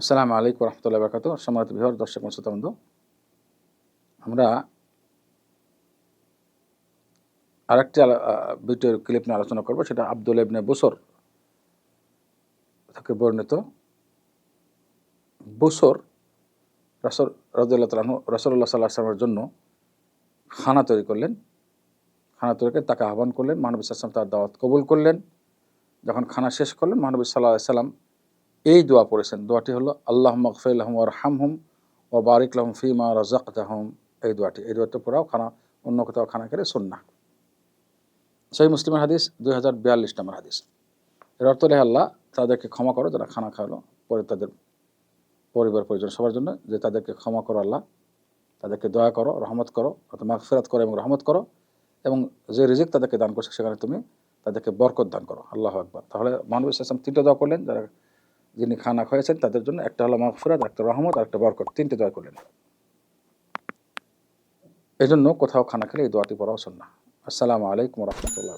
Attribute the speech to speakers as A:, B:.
A: আসসালামু আলাইকুম রহমতুল্লাহ বরকাত সম্মানিত বিহার দর্শক শ্রোতাবন্ধু আমরা আরেকটি ভিডিওর ক্লিপ নিয়ে আলোচনা করব। সেটা আব্দুল ইবনে বুসর থেকে বর্ণিত। বুসর রসর রদুল্লাহ তালু রসল্লাহ সাল্লাহ আসলামের জন্য খানা তৈরি করলেন। খানা তৈরি করে তাকে আহ্বান করলেন। মহানবী সাল্লাম তার দাওয়াত কবুল করলেন। যখন খানা শেষ করলেন মহানবী সাল্লাহ সাল্লাম এই দোয়া পড়েছেন। দোয়াটি হলো আল্লাহ মকফিল্লাহম ওর হামহুম ও বারিকলাহম ফিমা রাজাকতাহম এই দোয়াটি, এই দোয়াটা পড়াও খানা, অন্য কোথাও খানা খেলে সুন্না সেই মুসলিমের হাদিস, দুই হাজার বিয়াল্লিশ নম্বর হাদিস। এর অর্থ লেহে আল্লাহ, তাদেরকে ক্ষমা করো, যারা খানা খাওয়ালো পরে তাদের পরিবার পরিজন সবার জন্য, যে তাদেরকে ক্ষমা করো আল্লাহ, তাদেরকে দয়া করো, রহমত করো অর্থাৎ মাগফিরাত করো এবং রহমত করো, এবং যে রিজিক তাদেরকে দান করছে, সেখানে তুমি তাদেরকে বরকত দান করো। আল্লাহ একবার তাহলে মানব ইসলাম তিনটে দোয়া করলেন, যারা যিনি খানা খাওয়াইছেন তাদের জন্য একটা হলো মাগফিরাত, একটা রহমত, আর একটা বরকত। তিনটে দোয়া করলেন। এই জন্য কোথাও খানা খেলে এই দোয়াটি পড়াও শোন না আসসালামু আলাইকুম রহমতুল্লাহ